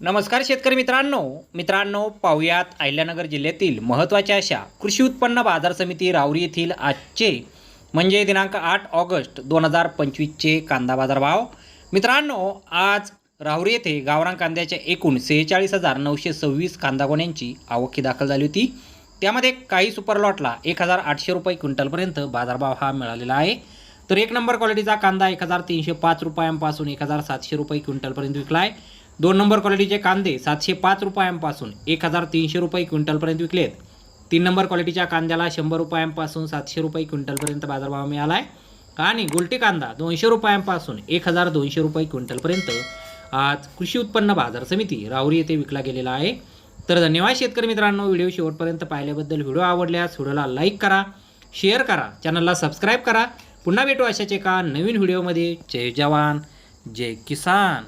नमस्कार शेतकरी मित्रांनो. मित्रांनो पाहुयात अहिल्यानगर जिल्ह्यातील महत्त्वाच्या अशा कृषी उत्पन्न बाजार समिती रावरी येथील आजचे म्हणजे दिनांक आठ ऑगस्ट दोन हजार पंचवीसचे कांदा बाजार भाव मित्रांनो आज राहुरी येथे गावरान कांद्याच्या एकूण सेहेचाळीस हजार नऊशे सव्वीस कांदा गोण्यांची आवकी दाखल झाली होती. त्यामध्ये काही सुपर लॉटला एक हजार आठशे रुपये क्विंटलपर्यंत बाजारभाव हा मिळालेला आहे. तर एक नंबर क्वालिटीचा कांदा एक हजार तीनशे पाच रुपयांपासून एक हजार सातशे रुपये क्विंटलपर्यंत विकला आहे. दोन नंबर क्वालिटीचे कांदे सातशे पाच रुपयांपासून एक हजार तीनशे रुपये क्विंटलपर्यंत विकलेत. तीन नंबर क्वालिटीच्या कांद्याला शंभर रुपयांपासून सातशे रुपये क्विंटलपर्यंत बाजारभाव मिळाला आहे आणि गुलटी कांदा दोनशे रुपयांपासून एक हजार दोनशे रुपये क्विंटलपर्यंत आज कृषी उत्पन्न बाजार समिती राहुरी येथे विकला गेलेला आहे. तर धन्यवाद शेतकरी मित्रांनो व्हिडिओ शेवटपर्यंत पाहिल्याबद्दल व्हिडिओ आवडल्यास व्हिडिओला लाईक करा शेअर करा चॅनलला सबस्क्राईब करा. पुन्हा भेटू अशाच एका नवीन व्हिडिओमध्ये. जय जवान जय किसान.